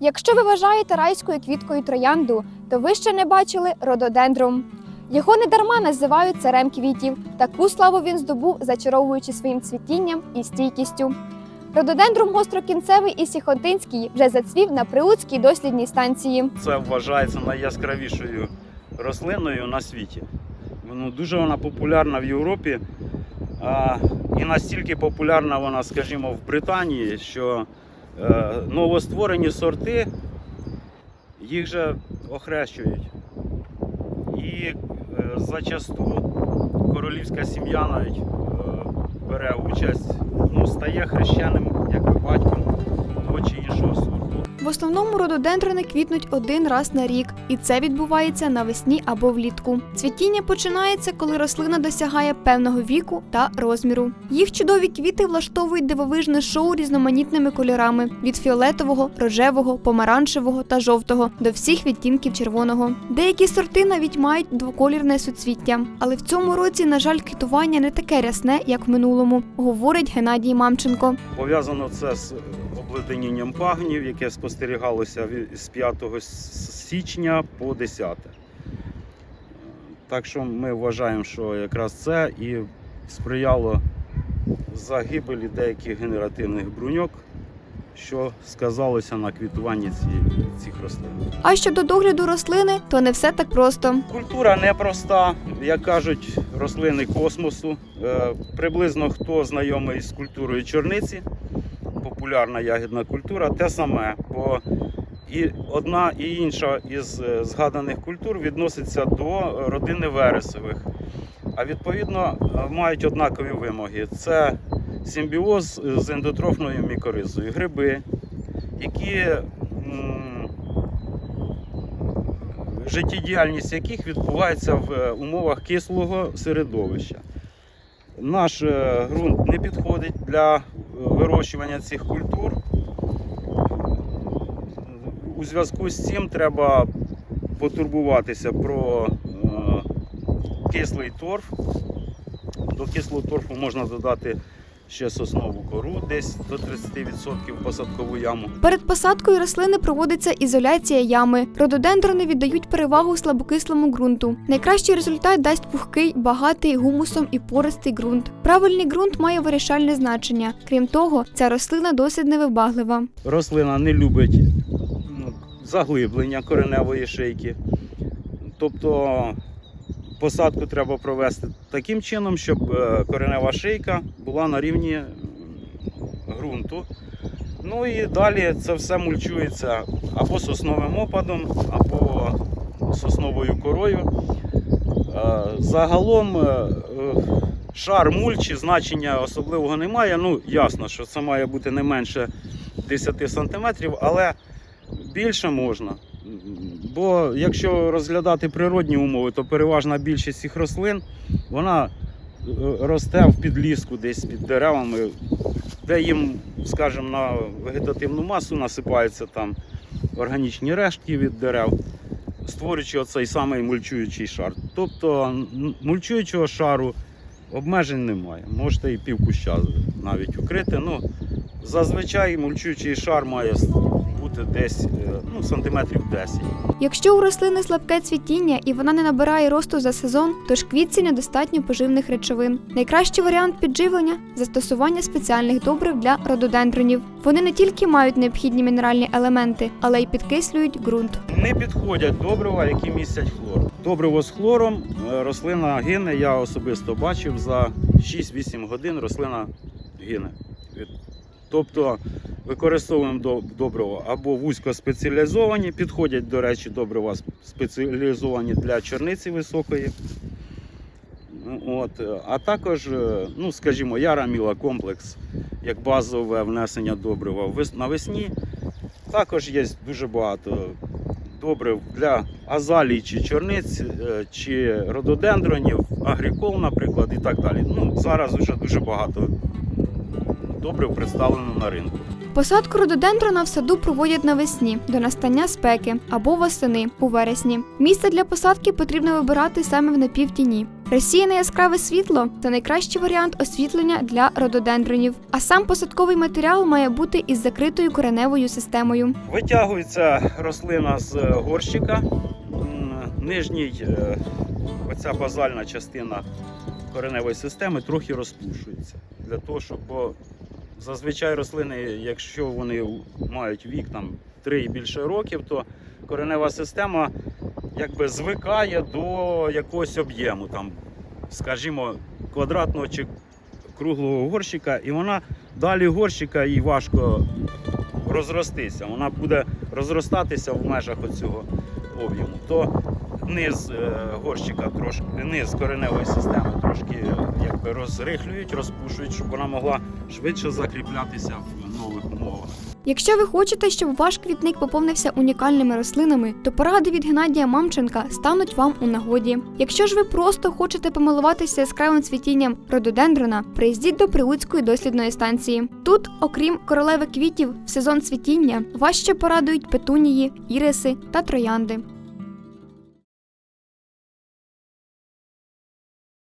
Якщо ви вважаєте райською квіткою троянду, то ви ще не бачили рододендрум. Його недарма називають царем квітів. Таку славу він здобув, зачаровуючи своїм цвітінням і стійкістю. Рододендрум гострокінцевий і сіхотинський вже зацвів на Приутській дослідній станції. Це вважається найяскравішою рослиною на світі. Ну, дуже вона популярна в Європі. А, і настільки популярна вона, скажімо, в Британії, що новостворені сорти їх же охрещують. І е, зачасту королівська сім'я навіть е, бере участь, ну, стає хрещеним, якби батьком того чи іншого сорту. В основному рододендрони квітнуть один раз на рік, і це відбувається навесні або влітку. Цвітіння починається, коли рослина досягає певного віку та розміру. Їх чудові квіти влаштовують дивовижне шоу різноманітними кольорами: від фіолетового, рожевого, помаранчевого та жовтого до всіх відтінків червоного. Деякі сорти навіть мають двоколірне суцвіття. Але в цьому році, на жаль, квітування не таке рясне, як в минулому, говорить Геннадій Мамченко. Пов'язано це з обледенінням пагнів, яке спостерігалося з 5 січня по 10. Так що ми вважаємо, що якраз це і сприяло загибелі деяких генеративних бруньок, що сказалося на квітуванні ці- цих рослин. А щодо догляду рослини, то не все так просто. Культура непроста, як кажуть рослини космосу. Е, Приблизно хто знайомий з культурою чорниці, популярна ягідна культура, те саме. Бо і одна і інша із е, згаданих культур відноситься до родини вересових. А відповідно е, мають однакові вимоги. Це симбіоз з ендотрофною мікоризою, гриби, які життєдіяльність яких відбувається в е, умовах кислого середовища. Наш е, ґрунт не підходить для е, вирощування цих культур. У зв'язку з цим треба потурбуватися про е, кислий торф. До кислого торфу можна додати ще соснову кору, десь до 30% посадкову яму. Перед посадкою рослини проводиться ізоляція ями. Рододендрони віддають перевагу слабокислому ґрунту. Найкращий результат дасть пухкий, багатий гумусом і пористий ґрунт. Правильний ґрунт має вирішальне значення. Крім того, ця рослина досить невибаглива. рослина не любить ну, заглиблення кореневої шийки. Тобто посадку треба провести таким чином, щоб е, коренева шийка була на рівні ґрунту. Ну і далі це все мульчується або сосновим опадом, або сосновою корою. Е, Загалом е, шар мульчі значення особливого немає. Ну, ясно, що це має бути не менше 10 сантиметрів, але більше можна. Бо якщо розглядати природні умови, то переважна більшість цих рослин вона е, росте в підліску десь під деревами, де їм, скажімо, на вегетативну масу насипаються там органічні рештки від дерев, створюючи оцей самий мульчуючий шар. Тобто мульчуючого шару обмежень немає. Можете і пів куща навіть укрити. Ну, зазвичай мульчуючий шар має бути десь е, ну, сантиметрів 10. Якщо у рослини слабке цвітіння і вона не набирає росту за сезон, то ж квітці недостатньо поживних речовин. Найкращий варіант підживлення застосування спеціальних добрив для рододендронів. Вони не тільки мають необхідні мінеральні елементи, але й підкислюють ґрунт. Не підходять добрива, які містять хлор. Добриво з хлором е, рослина гине. Я особисто бачив за 6-8 годин рослина гине. Від- Тобто використовуємо до- добриво або вузькоспеціалізовані, підходять, до речі, добрива спеціалізовані для чорниці високої. От, а також, е, ну, скажімо, яраміла комплекс як базове внесення добрива навесні. Також є дуже багато добрив для азалій чи чорниць, е, чи рододендронів, агрікол, наприклад, і так далі. Ну, зараз вже дуже багато добрив представлено на ринку. Посадку рододендрона в саду проводять навесні до настання спеки або восени у вересні. Місце для посадки потрібно вибирати саме в напівтіні. Розсіяне яскраве світло це найкращий варіант освітлення для рододендронів. А сам посадковий матеріал має бути із закритою кореневою системою. Витягується рослина з горщика. Нижній, е, оця базальна частина кореневої системи трохи розпушується. Для того, щоб зазвичай рослини, якщо вони мають вік там 3 і більше років, то коренева система якби звикає до якогось об'єму, там, скажімо, квадратного чи круглого горщика, і вона далі горщика їй важко розростися. Вона буде розростатися в межах оцього об'єму. То низ е, горщика трошки, низ кореневої системи трошки якби розрихлюють, розпушують, щоб вона могла швидше закріплятися в нових умовах. Якщо ви хочете, щоб ваш квітник поповнився унікальними рослинами, то поради від Геннадія Мамченка стануть вам у нагоді. Якщо ж ви просто хочете помилуватися яскравим цвітінням рододендрона, приїздіть до Прилуцької дослідної станції. Тут, окрім королеви квітів, в сезон цвітіння вас ще порадують петунії, іриси та троянди.